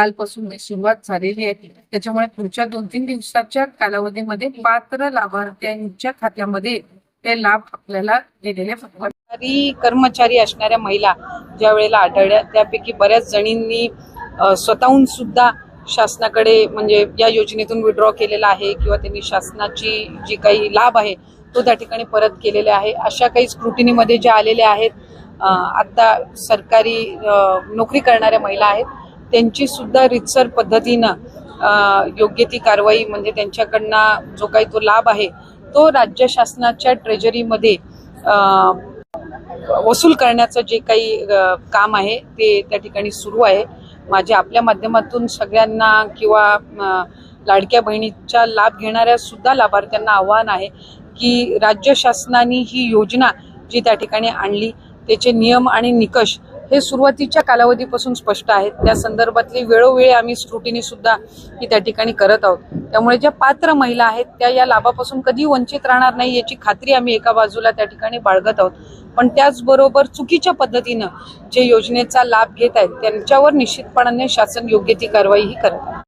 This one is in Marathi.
कालपासून सुरुवात झालेली आहे. त्याच्यामुळे पुढच्या दोन तीन दिवसाच्या कालावधीमध्ये पात्र लाभार्थ्यांच्या खात्यामध्ये ते लाभ आपल्याला दिलेले सरकारी कर्मचारी असणाऱ्या महिला ज्या वेळेला आढळल्या त्यापैकी बऱ्याच जणींनी स्वतःहून सुद्धा शासनाकडे म्हणजे या योजनेतून विड्रॉ केलेला आहे किंवा त्यांनी शासनाची जी काही लाभ आहे तो त्या ठिकाणी परत केलेला आहे. अशा काही स्क्रुटिनीमध्ये ज्या आलेल्या आहेत आत्ता आता सरकारी नोकरी करणाऱ्या महिला आहेत त्यांची सुद्धा रितसर पद्धतीनं योग्य ती कारवाई म्हणजे त्यांच्याकडनं जो काही तो लाभ आहे तो राज्य शासनाच्या ट्रेजरीमध्ये वसूल करण्याचं जे काही काम आहे ते त्या ठिकाणी सुरू आहे. माझ्या आपल्या माध्यमातून सगळ्यांना किंवा लाडक्या बहिणीचा लाभ घेणाऱ्या सुद्धा लाभार्थ्यांना आव्हान आहे की राज्य शासनाने ही योजना जी त्या ठिकाणी आणली त्याचे नियम आणि निकष हे सुरुवातीच्या कालावधीपासून स्पष्ट आहेत. त्या संदर्भातली वेळोवेळी आम्ही स्क्रुटिनी सुद्धा ही त्या ठिकाणी करत आहोत. त्यामुळे ज्या पात्र महिला आहेत त्या या लाभापासून कधी वंचित राहणार नाही याची खात्री आम्ही एका बाजूला त्या ठिकाणी बाळगत आहोत. पण त्याचबरोबर चुकीच्या पद्धतीनं जे योजनेचा लाभ घेत आहेत त्यांच्यावर निश्चितपणाने शासन योग्य ती कारवाईही करत आहे.